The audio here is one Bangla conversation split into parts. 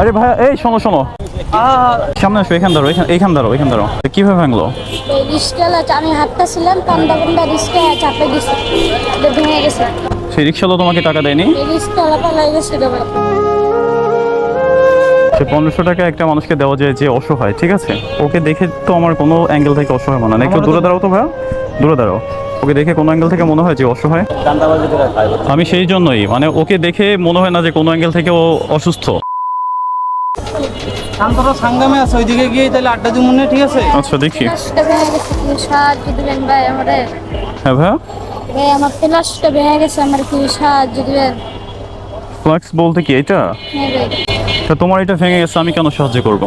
আরে ভাই এই শোনো শোনো। সামনে আসো এখান দাঁড়ো এখান এইখান দাঁড়ো এখান দাঁড়ো কীভাবে ভাঙলো? আমি হাঁটতেছিলাম কান্দা কান্দা রিস্কে চাপে এটা ভেঙে গেছে। সেই রিক্সাওয়ালা তোমাকে টাকা দেয়নি? পালাই গেছে সে পনেরোশো টাকা একটা মানুষকে দেওয়া যায় যে অসহায় ঠিক আছে? ওকে দেখে তো আমার কোনো অ্যাঙ্গেল থেকে অসহায় মনে হয় না। একটু দূরে দাঁড়াও তো ভাইয়া। দূরে দাঁড়াও। ওকে দেখে কোনো অ্যাঙ্গেল থেকে মনে হয় যে অসহায়? আমি সেই জন্যই মানে ওকে দেখে মনে হয় না যে কোনো অ্যাঙ্গেল থেকে ও অসুস্থ। শান্তরা সাংগামে আছে ওইদিকে গিয়ে তাহলে আড্ডা দিব মনে ঠিক আছে? আচ্ছা দেখি। ফ্লাশটা ভেঙে গেছে কি সাহায্য দিবেন ভাই আমারে হ্যাঁ ভাই আমার ভেঙে গেছে আমার কি সাহায্য দিবেন ফ্লাক্স বলতে কি এটা তা তোমার এটা ভেঙে গেছে আমি কেন সাহায্য করব?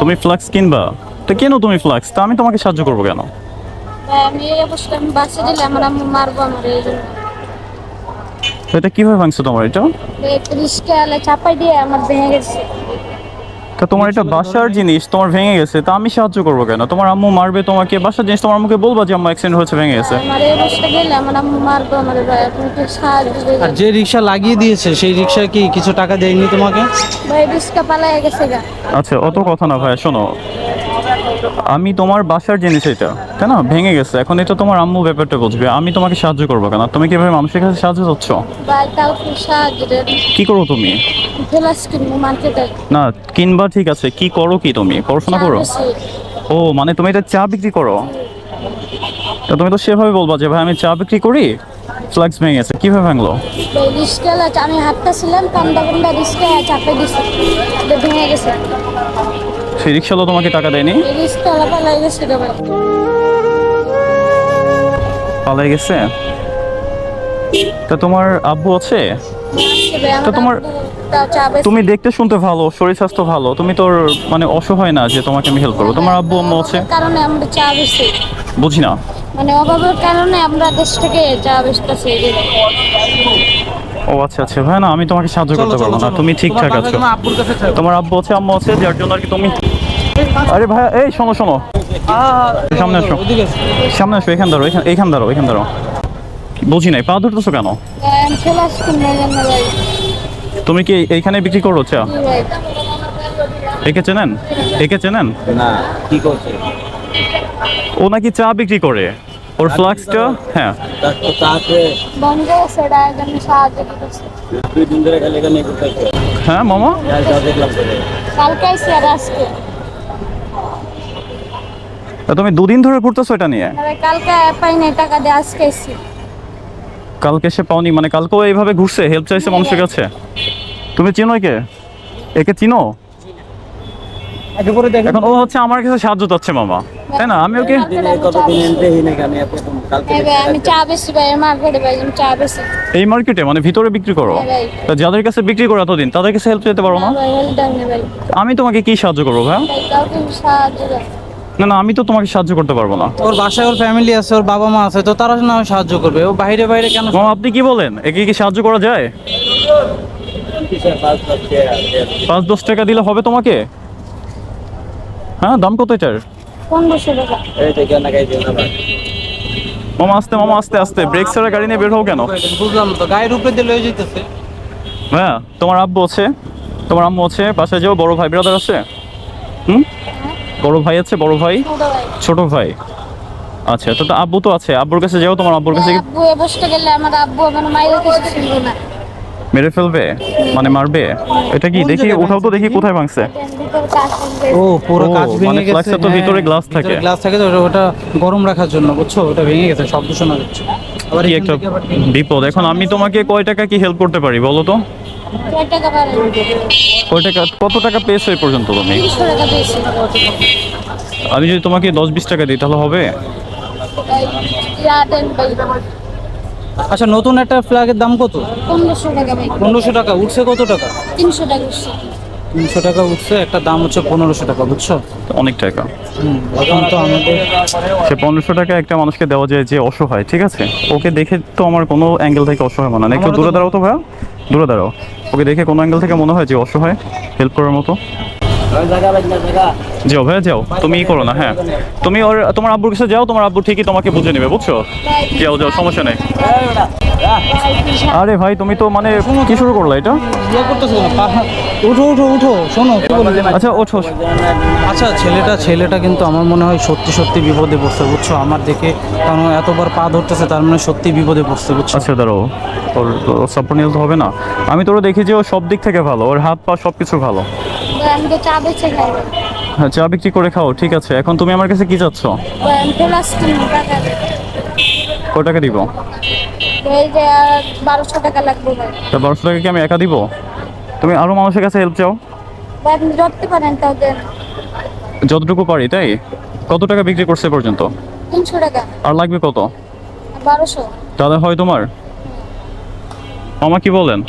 তুমি ফ্লাক্স কিনবা? তো কেন তুমি ফ্লাক্স? তা আমি তোমাকে সাহায্য করব কেন? আমি এই অবস্থা আমি বাঁচে দিলে আমার আম্মু মারবো আমার এই জন্য। তো এটা কীভাবে ভাঙছো তোমার এটা? এই রিস্কেলা চাপাই দিয়ে আমার ভেঙে গেছে। তা তোমার এটা বাসার জিনিস তোমার ভেঙে গেছে তা আমি সাহায্য করব কেন? তোমার আম্মু মারবে তোমাকে বাসার জিনিস তোমার আম্মুকে বলবা যে আম্মু অ্যাক্সিডেন্ট হয়েছে ভেঙে গেছে। আমার এই অবস্থা গেলে আমার আম্মু মারবো আমার ভাই আপনি কি সাহায্য আর যে রিক্সা লাগিয়ে দিয়েছে সেই রিক্সা কি কিছু টাকা দেয়নি তোমাকে? ভাই রিস্কা পালাই গেছে গা। আচ্ছা অত কথা না ভাই শোনো। আমি তোমার বাসার জিনিস এটা তাই না? ভেঙে গেছে। এখন এটা তোমার আম্মু ব্যাপারটা বুঝবে। আমি তোমাকে সাহায্য করব কেন? তুমি কীভাবে মানুষের কাছে সাহায্য চাচ্ছ? কি করো তুমি? না কিনবা ঠিক আছে। কি করো কি তুমি? পড়াশোনা করো? ও মানে তুমি এটা চা বিক্রি করো? তা তুমি তো সেভাবে বলবা যে ভাই আমি চা বিক্রি করি? ফ্লাক্স ভেঙে গেছে কীভাবে ভাঙলো? রিস্কেলা আমি হাঁটতেছিলাম কান্দা কান্দা রিস্কে চাপে দিছে ভেঙে গেছে। সেই রিক্সাওয়ালা তোমাকে টাকা দেয়নি? রিস্কেলা পালাই গেছে পালাই গেছে? তা তোমার আব্বু আছে? তো তোমার- তুমি দেখতে শুনতে ভালো শরীর স্বাস্থ্য ভালো তুমি তোর মানে অসহায় না যে তোমাকে আমি হেল্প করব। তোমার আব্বু আম্মু আছে? কারণে আমরা চা বেশি। বুঝি না। মানে অভাবের কারণে আমরা দেশ থেকে চা বেচতেছি ও আচ্ছা আচ্ছা। ভাই না আমি তোমাকে সাহায্য করতে পারব না। তুমি ঠিকঠাক আছো। তোমার আব্বু আছে আম্মু আছে যার জন্য আর কি তুমি আরে ভাই এই শোনো শোনো। সামনে আসো। সামনে আসো এখান দাঁড়ো এখান দাঁড়ো এখান দাঁড়ো বুঝি নাই পা ধরতেছো কেন? তুমি কি এইখানে বিক্রি করো চা একে চেনেন? একে চেনেন? না কি করছে? ও নাকি চা বিক্রি করে? ওর ফ্লাক্সটা হ্যাঁ। তো তাকে বন্ধ সেটা জন্য সাহায্য করতেছে। দুই দিন ধরে খালি এখানে করতেছে হ্যাঁ মামা? তুমি দুদিন ধরে ঘুরতেছো এটা নিয়ে? আরে কালকে পাই নাই টাকা দিয়ে আজকে কালকে সে পাওনি মানে কালকেও এইভাবে ঘুরছে হেল্প চাইছে মানুষের কাছে? তুমি চিনো একে? একে চিনো? আগে পরে দেখেন। এখন ও হচ্ছে আমার কাছে সাহায্য চাচ্ছে মামা। তাই না? আমি ওকে হ্যাঁ এই মার্কেটে মানে ভিতরে বিক্রি করো? হ্যাঁ তা যাদের কাছে বিক্রি করো এতদিন তাদের কাছে হেল্প চাইতে পারো না আমি তোমাকে কি সাহায্য করব ভাই? দেন না। না আমি তো তোমাকে সাহায্য করতে পারব না। ওর বাসায় ওর ফ্যামিলি আছে ওর বাবা মা আছে তো তারা না সাহায্য করবে? ও বাইরে বাইরে কেন মামা আপনি কি বলেন? একে কি সাহায্য করা যায়? পাঁচ দশ টাকা দিলে হবে তোমাকে? হ্যাঁ দাম কত এটার? মামা আস্তে মামা আস্তে আস্তে। ব্রেক ছাড়া গাড়ি নিয়ে বের হও কেন? বুঝলাম তো গায়ের উপরে দিয়ে লয়ে যেতেছে হ্যাঁ তোমার আব্বু আছে? তোমার আম্মু আছে? বাসায় যাও বড় ভাই ব্রাদার আছে? হুম? বড় ভাই আছে বড় ভাই? ছোট ভাই। আচ্ছা তো তো আব্বু তো আছে। আব্বুর কাছে যাও তোমার আব্বুর কাছে কি আব্বু এ বসতে গেলে আমার আব্বু আমার মায়ের কাছে শুনব না। মেরে ফেলবে? মানে মারবে? এটা কি? দেখি ওঠাও তো দেখি? কোথায় ভাঙছে। ও পুরো ও, কাজ মানে ভেঙে গেছে ফ্লাক্সের তো হ্যাঁ, ভিতরে glass থাকে। গ্লাস থাকে তো ওটা- গরম রাখার জন্য বুঝছ? ওটা ভেঙে গেছে শব্দ শোনা যাচ্ছে। আবার কি একটা বিপদ। এখন আমি তোমাকে কয় টাকা কি হেল্প করতে পারি বলো তো? কয় টাকা পারেন কয় টাকা কত টাকা পেয়েছ এই পর্যন্ত তুমি? আমি যদি তোমাকে দশ বিশ টাকা দিই তাহলে হবে? আচ্ছা নতুন একটা ফ্ল্যাগের দাম কত? পনেরোশো টাকা ভাই। পনেরোশো টাকা উঠছে কত টাকা? তিনশো টাকা উঠছে। তিনশো টাকা উঠছে একটা দাম হচ্ছে পনেরোশো টাকা বুঝছ? অনেক টাকা। এখন তো আমাদের সে পনেরোশো টাকা একটা মানুষকে দেওয়া যায় যে অসহায় ঠিক আছে? ওকে দেখে তো আমার কোনো অ্যাঙ্গেল থেকে অসহায় মনে হয় একটু দূরে দাঁড়াও তো ভাইয়া। দূরে দাঁড়াও। ওকে দেখে কোনো অ্যাঙ্গেল থেকে মনে হয় যে অসহায় হেল্প করার মতো? যাও ভাইয়া যাও। তুমি ই করো না হ্যাঁ। তুমি ওর তোমার আব্বুর কাছে যাও তোমার আব্বু ঠিকই তোমাকে বুঝে নেবে বুঝছ? যাও যাও সমস্যা নেই। আরে ভাই তুমি তো মানে কি শুরু করলা এটা? ইয়ে উঠো উঠো উঠো শোনো। আচ্ছা ওঠো। আচ্ছা ছেলেটা ছেলেটা কিন্তু আমার মনে হয় সত্যি সত্যি বিপদে পড়ছে বুঝছ? আমার দেখে কারণ এতবার পা ধরতেছে তার মানে সত্যি বিপদে পড়ছে বুঝছ? আচ্ছা দাঁড়াও। ওর সাপোর্ট নিলে তো হবে না। আমি তোরা দেখি যে ও সব দিক থেকে ভালো ওর হাত পা সব কিছু ভালো। আমি তো চা খাই হ্যাঁ চা বিক্রি করে খাও ঠিক আছে। এখন তুমি আমার কাছে কি চাচ্ছ? কিনবো টাকা। দিব? এই যে বারোশো টাকা লাগবে তা বারোশো টাকা কি আমি একা দিব? তুমি আরও মানুষের কাছে হেল্প চাও? আপনি ধরতে পারেন তাও দেন। যতটুকু পারি তাই? কত টাকা বিক্রি করছে এ পর্যন্ত? তিনশো টাকা। আর লাগবে কত? বারোশো। তাহলে হয় তোমার? মামা কি বলেন?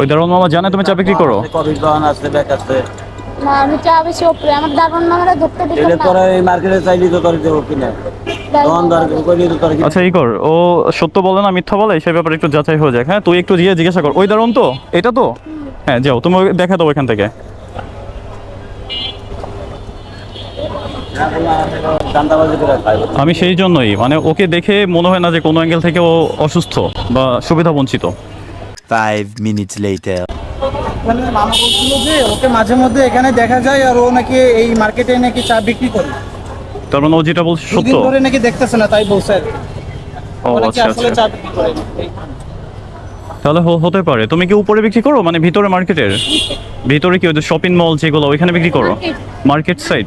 ওই দারোয়ান মামা জানে তুমি চা বিক্রি করো? না আমি চা বেশি ওপরে। আমার দারোয়ান মামারা ধরতে তোরা এই মার্কেটে চাইলি তো তোর দেবো কিনা দোকান দর কইলি তো তোর আচ্ছা এই কর। ও সত্য বলে না মিথ্যা বলে? সেই ব্যাপারে একটু যাচাই হয়ে যাক। হ্যাঁ তুই একটু গিয়ে জিজ্ঞাসা কর। ওই দারোয়ান তো? এটা তো? হ্যাঁ যাও তুমি দেখা দাও এখান থেকে দান্দাবাজি করে খাই আমি সেই জন্যই মানে ওকে দেখে মনে হয় না যে কোনো অ্যাঙ্গেল থেকে ও অসুস্থ বা সুবিধা বঞ্চিত। Five minutes later. মানে মামা বলছিল যে ওকে মাঝে মধ্যে এখানে দেখা যায় আর ও নাকি এই মার্কেটে নাকি চা বিক্রি করে তার মানে ও যেটা বলছে সত্য। ধরে নাকি দেখতেছে না তাই বলছে ও ও আচ্ছা আচ্ছা। চা বিক্রি করে তাহলে হতে পারে। তুমি কি উপরে বিক্রি করো? মানে ভিতরে মার্কেটের ভিতরে কি ওই শপিং মল যেগুলো ওইখানে বিক্রি করো? মার্কেট সাইড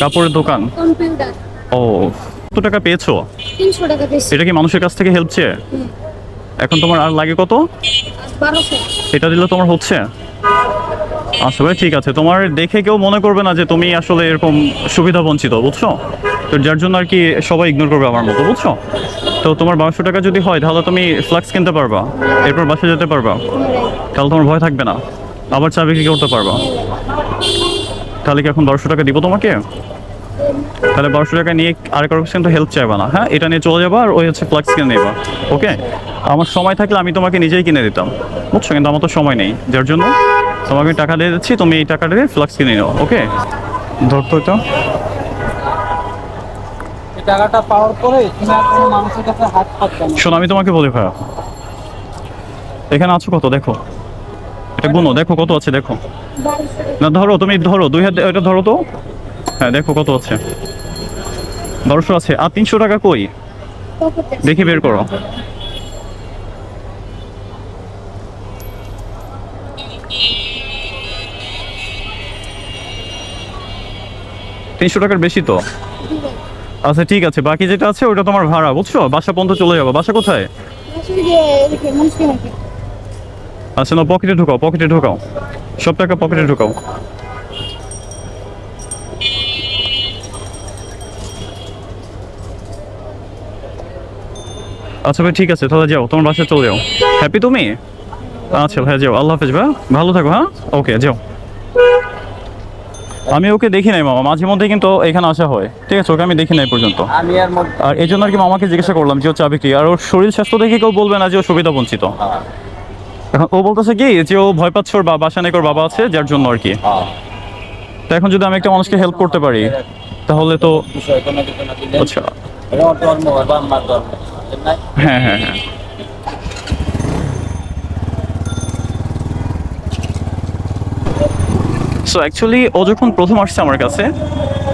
কাপড়ের দোকান? ও কত টাকা পেয়েছ? এটা কি মানুষের কাছ থেকে হেল্প চেয়ে? এখন তোমার আর লাগে কত? এটা দিলে তোমার হচ্ছে? আচ্ছা ভাই ঠিক আছে। তোমার দেখে কেউ মনে করবে না যে তুমি আসলে এরকম সুবিধা বঞ্চিত বুঝছ? তো যার জন্য আর কি সবাই ইগনোর করবে আমার মতো বুঝছ? তো তোমার বারোশো টাকা যদি হয় তাহলে তুমি ফ্লাক্স কিনতে পারবা। এরপর বাসা যেতে পারবা। তাহলে তোমার ভয় থাকবে না। আবার চা বিক্রি করতে পারবা। তাহলে কি এখন বারোশো টাকা দিব তোমাকে? তাহলে বারোশো টাকা নিয়ে আর কারও কিন্তু হেল্প চাইবা না হ্যাঁ? এটা নিয়ে চলে যাবা আর ওই হচ্ছে ফ্লাক্স কিনে নেবা ওকে আমার সময় থাকলে আমি তোমাকে নিজেই কিনে দিতাম বুঝছ? কিন্তু আমার তো সময় নেই যার জন্য তোমাকে আমি টাকা দিয়ে দিচ্ছি তুমি এই টাকাটা দিয়ে ফ্লাক্স কিনে নাও ওকে ধরতো এটা এই টাকাটা পাওয়ার পরে মানুষের কাছে হাত শোনো আমি তোমাকে বলি ভাইয়া এখানে আছো কত? দেখো। গুনো দেখো কত আছে, দেখো। না, ধরো তুমি, ধরো, দুই হাত এটা ধরো তো। হ্যাঁ দেখো কত আছে। বারোশো আছে। আর তিনশো টাকা কই? দেখি বের করো। তিনশো টাকার বেশি তো? আচ্ছা ঠিক আছে। বাকি যেটা আছে, ওটা তোমার ভাড়া, বুঝছ? বাসা পর্যন্ত চলে যাব। বাসা কোথায়? আচ্ছা না পকেটে ঢোকাও পকেটে ঢোকাও। সব টাকা পকেটে ঢোকাও। আচ্ছা ভাই ঠিক আছে তাহলে যাও তোমার বাসায় চলে যাও। হ্যাপি তুমি? আচ্ছা ভাই যাও আল্লাহ হাফেজ ভাই। ভালো থাকো হ্যাঁ? ওকে যাও। আমি ওকে দেখি নাই মামা মাঝে মধ্যে কিন্তু এখানে আসা হয়। ঠিক আছে ওকে আমি দেখি নাই পর্যন্ত। আর এই জন্য আর কি মামাকে জিজ্ঞাসা করলাম যে ও চা বিক্রি আর ওর শরীর স্বাস্থ্য দেখে কেউ বলবে না যে ও সুবিধা বঞ্চিত এখন ও বলতেছে কি যে ও ভয় পাচ্ছে ওর বাবা বাসা নাকি ওর বাবা আছে যার জন্য আর কি। তো এখন যদি আমি একটা মানুষকে হেল্প করতে পারি তাহলে তো আচ্ছা? হ্যাঁ হ্যাঁ হ্যাঁ। সো অ্যাকচুয়ালি ও যখন প্রথম আসছে আমার কাছে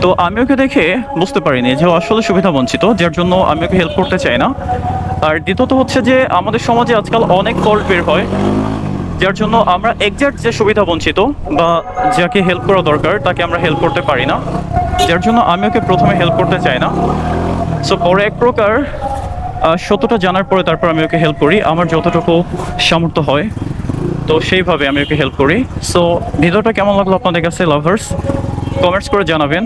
তো আমি ওকে দেখে বুঝতে পারিনি যে ও আসলে সুবিধা বঞ্চিত যার জন্য আমি ওকে হেল্প করতে চাই না। আর দ্বিতীয়ত হচ্ছে যে আমাদের সমাজে আজকাল অনেক ফল্ট বের হয়, যার জন্য আমরা একজ্যাক্ট যে সুবিধা বঞ্চিত বা যাকে হেল্প করা দরকার, তাকে আমরা হেল্প করতে পারি না। যার জন্য আমি ওকে প্রথমে হেল্প করতে চাই না। সো পরে এক প্রকার সত্যটা জানার পরে তারপর আমি ওকে হেল্প করি। আমার যতটুকু সামর্থ্য হয়, তো সেইভাবে আমি ওকে হেল্প করি। সো ভিডিওটা কেমন লাগল আপনাদের কাছে লাভার্স কমেন্টস করে জানাবেন।